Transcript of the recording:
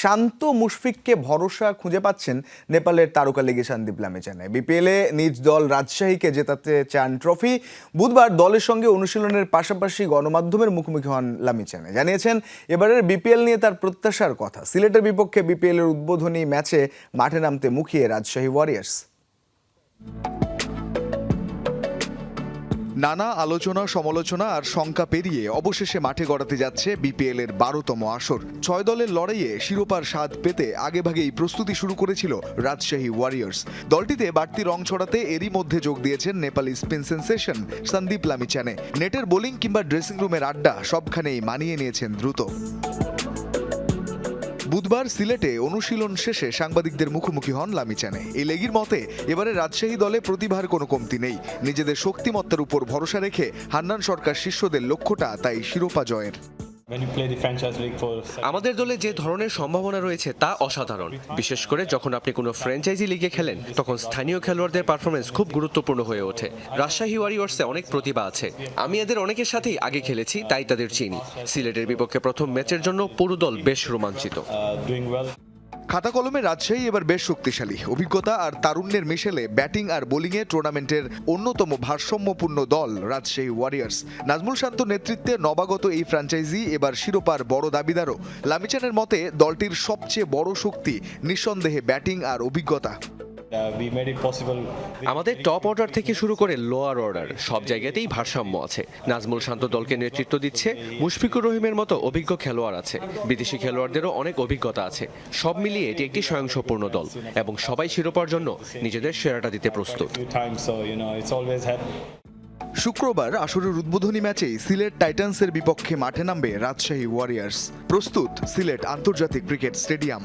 শান্ত মুশফিককে ভরসা খুঁজে পাচ্ছেন নেপালের তারকা লিগে সন্দীপ লামিচানে। বিপিএলে নিজ দল রাজশাহীকে জেতাতে চান ট্রফি। বুধবার দলের সঙ্গে অনুশীলনের পাশাপাশি গণমাধ্যমের মুখোমুখি হন লামিচানে। জানিয়েছেন, এবারের বিপিএল নিয়ে তার প্রত্যাশার কথা। সিলেটের বিপক্ষে বিপিএলের উদ্বোধনী ম্যাচে মাঠে নামতে মুখিয়ে রাজশাহী ওয়ারিয়ার্স। নানা আলোচনা, সমালোচনা আর শঙ্কা পেরিয়ে অবশেষে মাঠে গড়াতে যাচ্ছে বিপিএল এর বারোতম আসর। ছয় দলের লড়াইয়ে শিরোপার স্বাদ পেতে আগেভাগেই প্রস্তুতি শুরু করেছিল রাজশাহী ওয়ারিয়ার্স। দলটিতে বাড়তি রং ছড়াতে এরই মধ্যে যোগ দিয়েছেন নেপালি স্পিন সেন্সেশন সন্দীপ লামিচানে। নেটের বোলিং কিংবা ড্রেসিং রুমের আড্ডা সবখানেই মানিয়ে নিয়েছেন দ্রুত। বুধবার সিলেটে অনুশীলন শেষে সাংবাদিকদের মুখোমুখি হন লামিচানে এই লেগির মতে, এবারে রাজশাহী দলে প্রতিভার কোনো কমতি নেই। নিজেদের শক্তিমত্তার উপর ভরসা রেখে হান্নান সরকার শিষ্যদের লক্ষ্যটা তাই শিরোপা জয়ের। আমাদের দলে যে ধরনের সম্ভাবনা রয়েছে তা অসাধারণ। বিশেষ করে যখন আপনি কোনো ফ্র্যাঞ্চাইজি লিগে খেলেন তখন স্থানীয় খেলোয়াড়দের পারফরমেন্স খুব গুরুত্বপূর্ণ হয়ে ওঠে। রাজশাহী ওয়ারিয়র্সে অনেক প্রতিভা আছে। আমি এদের অনেকের সাথেই আগে খেলেছি তাই তাদের চিনি। সিলেটের বিপক্ষে প্রথম ম্যাচের জন্য পুরো দল বেশ রোমাঞ্চিত। Uh. খাতা কলমে রাজশাহী এবার বেশ শক্তিশালী। অভিজ্ঞতা আর তারুণ্যের মিশেলে ব্যাটিং আর বোলিংয়ে টুর্নামেন্টের অন্যতম ভারসাম্যপূর্ণ দল রাজশাহী ওয়ারিয়ার্স। নাজমুল শান্ত নেতৃত্বে নবাগত এই ফ্র্যাঞ্চাইজি এবার শিরোপার বড় দাবিদারও। লামিচানের মতে, দলটির সবচেয়ে বড় শক্তি নিঃসন্দেহে ব্যাটিং আর অভিজ্ঞতা। Uh, আমাদের টপ অর্ডার থেকে শুরু করে লোয়ার অর্ডার সব জায়গাতেই ভারসাম্য আছে। নাজমুল শান্ত দলকে নেতৃত্ব দিচ্ছে মুশফিকুর রহিমের মতো অভিজ্ঞ খেলোয়াড় আছে। বিদেশি খেলোয়াড়দেরও অনেক অভিজ্ঞতা আছে। সব মিলিয়ে এটি একটি স্বয়ংসম্পূর্ণ দল এবং সবাই শিরোপার জন্য নিজেদের সেরাটা দিতে প্রস্তুত. শুক্রবার আসরের উদ্বোধনী ম্যাচেই সিলেট টাইটান্সের বিপক্ষে মাঠে নামবে রাজশাহী ওয়ারিয়ার্স। প্রস্তুত সিলেট আন্তর্জাতিক cricket stadium.